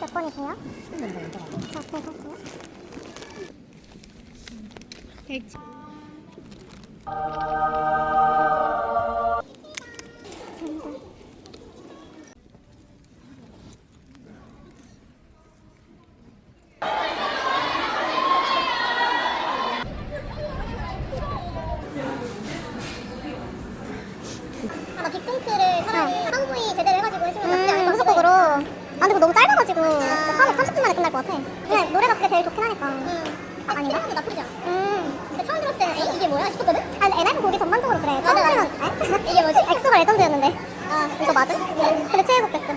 몇 번이세요? 번이세요? 저 앞에 서세요. 감사 하니까. 아, 아닌가? 도 나쁘지 않아. 음. 근데 처음 들었을 때는 이- 이게 뭐야 싶었거든? 아, 근데 NF 곡이 전반적으로 그래. 처음 들으면 에? 이게 뭐지? 엑소가 레전드였는데. 아, 이거 맞음? 근데 최애곡 됐어.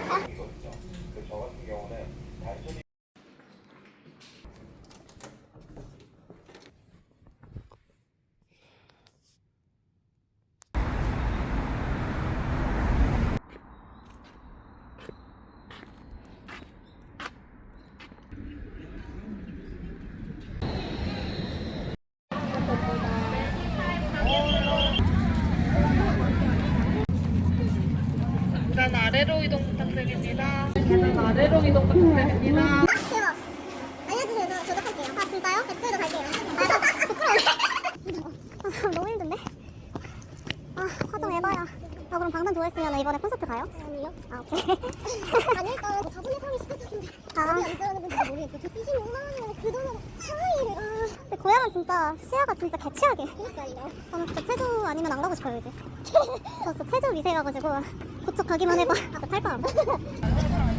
계단 아래로 이동 부탁드립니다. 대박. 알려주세요. 저. 아, 진짜요? 댓글도. 아, 부끄러워. 아, 너무 힘든데? 아, 화장 에바야. 아, 그럼 방탄 좋아했으면 이번에 콘서트 가요? 아니요. 아, 오케이. 아니, 일단 4분의 3이 시작했는데. 아, 안 들어가는 건지 모르겠고. 25만 원이면 그 돈으로 하와이를. 아. 근데 고향은 진짜 시야가 진짜 개취하게. 그니까요. 저는 진짜 체조 아니면 안 가고 싶어요, 이제. 저 진짜 체조 미세여가지고. 고척 가기만 해봐. 아, 탈바람.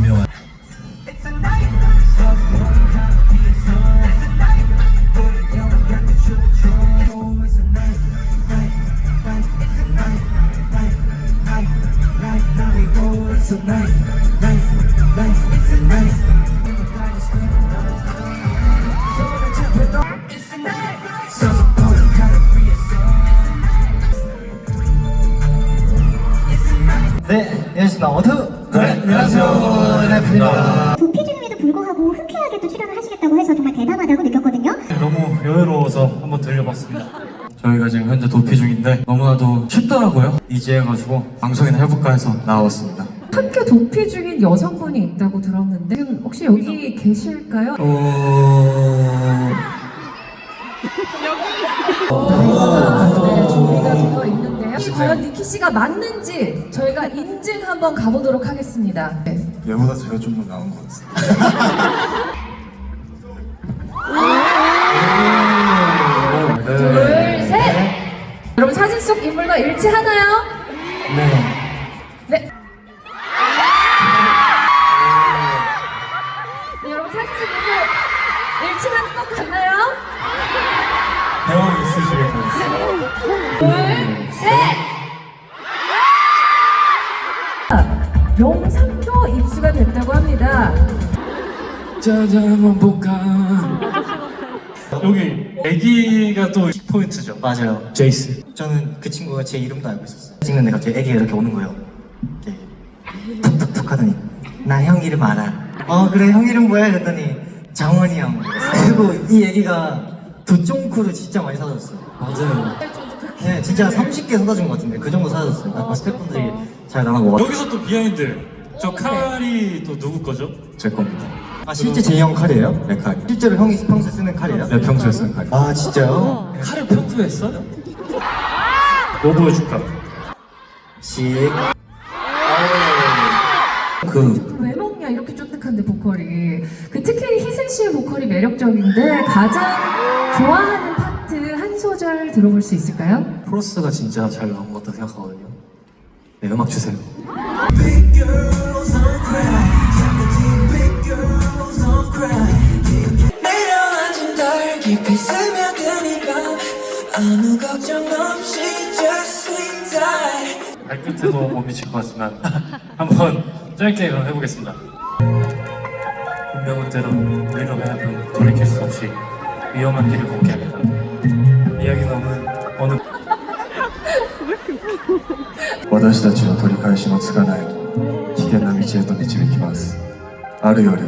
운명한 네, 안녕하십니까. 어트. 네, 도피 중임에도 불구하고 흔쾌하게 또 출연을 하시겠다고 해서 정말 대단하다고 느꼈거든요. 너무 여유로워서 한번 들려봤습니다. 저희가 지금 현재 도피 중인데 너무나도 쉽더라고요. 이제 해가지고 방송이나 해볼까 해서 나왔습니다. 학교 도피 중인 여성분이 있다고 들었는데 지금 혹시 여기 계실까요? 어... 네, 준비가 되어 있는데요. 이 과연 니키 씨가 맞는지 저희가 인증 한번 가보도록 하겠습니다. 네. 얘보다 제가 좀 더 나은 것 같습니다. 둘, 셋! 여러분 사진 속 인물과 일치하나요? 네. 네. 네, 여러분 사진 속 인물 일치하는 것 같나요? 배워 있으시겠어요. 둘, 셋! 입수가 됐다고 합니다. 짜잔 한번 볼까. 여기 애기가 또 포인트죠. 맞아요. 제이스. 저는 그 친구가 제 이름도 알고 있었어요. 찍는데 갑자기 애기가 이렇게 오는 거예요. 이렇게 툭툭툭 하더니 나 형 이름 알아. 어 그래 형 이름 뭐야? 그랬더니 장원이 형. 그리고 이 애기가 두쫑크를 진짜 많이 사줬어요. 맞아요. 네, 진짜 30개 사다 준것 같은데 그 정도 사줬어요. 아까 스태프분들이 잘 나눠 먹었. 여기서 또 비하인드. 저 칼이 또 누구 거죠? 제 겁니다. 아 실제 제형 칼이에요? 네 칼. 실제로 형이 평소에 쓰는 칼이에요? 네, 평소에 쓰는 칼. 아 진짜요? 칼을 평소에 써? 뭐 보여줄까? 씩. 그 왜 먹냐 이렇게 쫀득한데 보컬이 그 특히 희승 씨의 보컬이 매력적인데 가장 좋아하는 파트 한 소절 들어볼 수 있을까요? 프로스가 진짜 잘 나온 것 같다 생각하거든요. 네, 음악 주세요. 내려앉은 덜 깊이 스며드니까 아무 걱정 없이 just swing tight 발끝에도 못 미칠 것 같지만 한번 짧게 그럼 해보겠습니다. 운명은 때론 우리로 하여금 돌이킬 수 없이 위험한 길을 걷게 합니다. 이야기는 어느 어느 私たちは取り返しのつかない 危険な道へと導きますある夜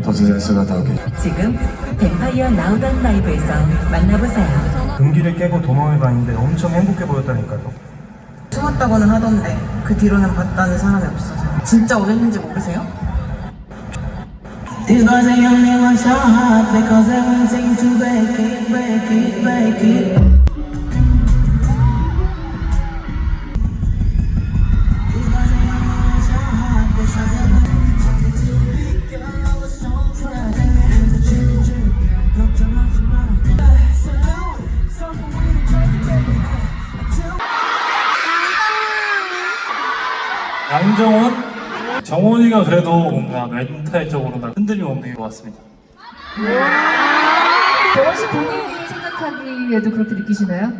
突然姿を消し 지금 뱀파이어 나우던 라이브에서 만나보세요. 금기를 깨고 도망을 가는데 엄청 행복해 보였다니까요. 숨었다고는 하던데 그 뒤로는 봤다는 사람이 없어서 진짜 어땠는지 모르세요? These boys they only want your heart because they won't seem to break it, break it, break it 정원이가 그래도 뭔가 멘탈적으로나 흔들림 없는 것 같습니다. 정원 씨 본인이 생각하기에도 그렇게 느끼시나요?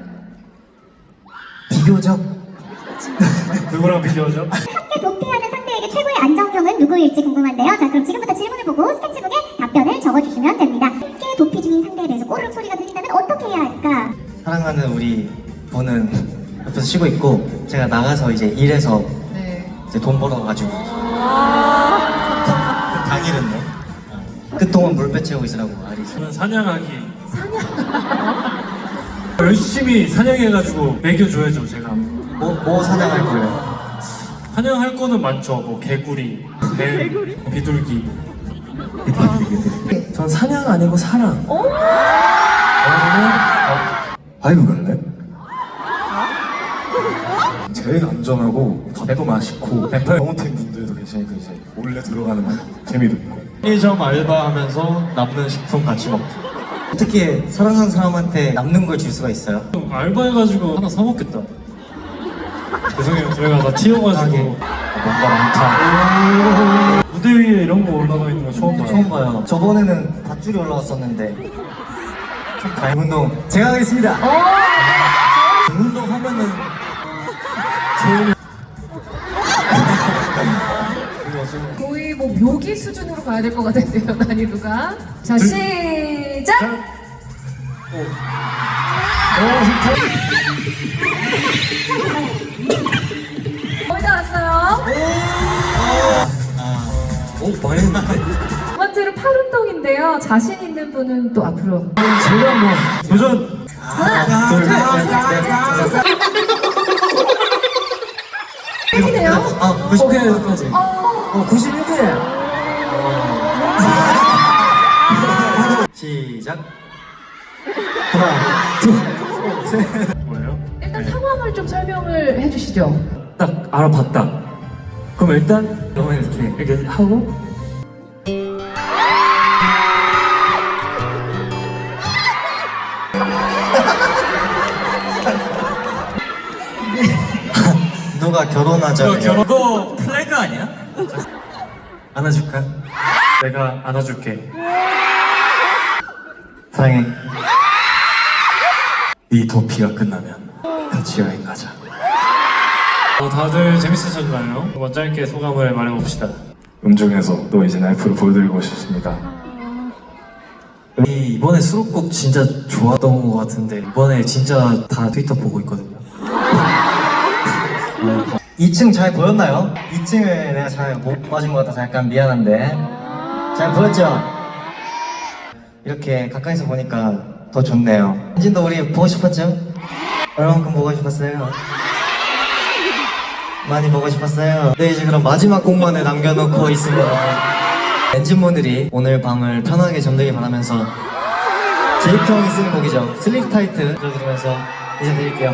비교적 누구랑 비교하죠? 함께 도피하는 상대에게 최고의 안정형은 누구일지 궁금한데요. 자, 그럼 지금부터 질문을 보고 스케치북에 답변을 적어주시면 됩니다. 함께 도피 중인 상대에 대해서 꼬르륵 소리가 들린다면 어떻게 해야 할까? 사랑하는 우리 분은 옆에서 쉬고 있고 제가 나가서 이제 일해서 네. 이제 돈 벌어가지고 당일은요? 끝동안 물 빼채우고 있으라고 아리스 저는 사냥하기. 열심히 사냥해가지고 먹여줘야죠, 제가. 뭐, 뭐 사냥할 거예요? 사냥할 거는 많죠. 뭐 개구리, 뱀, 비둘기. 전 사냥 아니고 사랑 바이브 갈래? 제일 안전하고 밥도 맛있고 뱀파이 어 계시니까 이제 몰래 들어가는 거 재미도 있고 편의점 알바하면서 남는 식품 같이 먹고 어떻게 사랑하는 사람한테 남는 걸 줄 수가 있어요? 알바해가지고 하나 사 먹겠다. 죄송해요. 저희가 다 튀어가지고 뭔가 많다. 무대 위에 이런 거 올라가 있는 거 처음 봐요. 처음 봐요 저번에는 밧줄이 올라왔었는데 좀 다른 운동 제가 하겠습니다 운동 하면은 거의 뭐 묘기 수준으로 가야 될 것 같은데요 난이도가. 자 시작! 거의 다 왔어요. 오. 많이 두 번째로 팔 운동인데요. 자신 있는 분은 또 앞으로. 제가 뭐 도전. 끝이네요 아 90개까지. 어 91개 시작 하나 둘 셋 뭐예요? 일단 상황을 좀 설명을 해주시죠 딱 알아봤다. 그럼 일단 너무 이렇게 이렇게 하고 누가 결혼하자 너 결혼 너 플래그 아니야? 안아줄까? 내가 안아줄게. 사랑해 이 도피가 끝나면 같이 여행 가자. 어, 다들 재밌으셨나요? 한번 짧게 소감을 말해봅시다. 음중에서 또 이제 라이프를 보여드리고 싶습니다. 이 이번에 수록곡 진짜 좋았던 것 같은데 이번에 진짜 다 트위터 보고 있거든요. 2층 잘 보였나요? 2층을 내가 잘 못 봐준 것 같아서 약간 미안한데 잘 보였죠? 이렇게 가까이서 보니까 더 좋네요. 엔진도 우리 보고 싶었죠? 얼만큼 보고 싶었어요? 많이 보고 싶었어요. 네 이제 그럼 마지막 곡만을 남겨놓고 있습니다. 엔진분들이 오늘 밤을 편하게 잠들길 바라면서 제이크 형이 쓰는 곡이죠. 슬립 타이트 들려드리면서 인사드릴게요.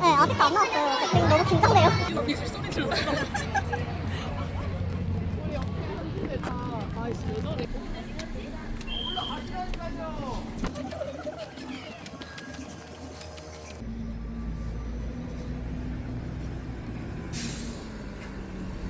네 아직도 안 나왔어요 저 지금 너무 긴장돼요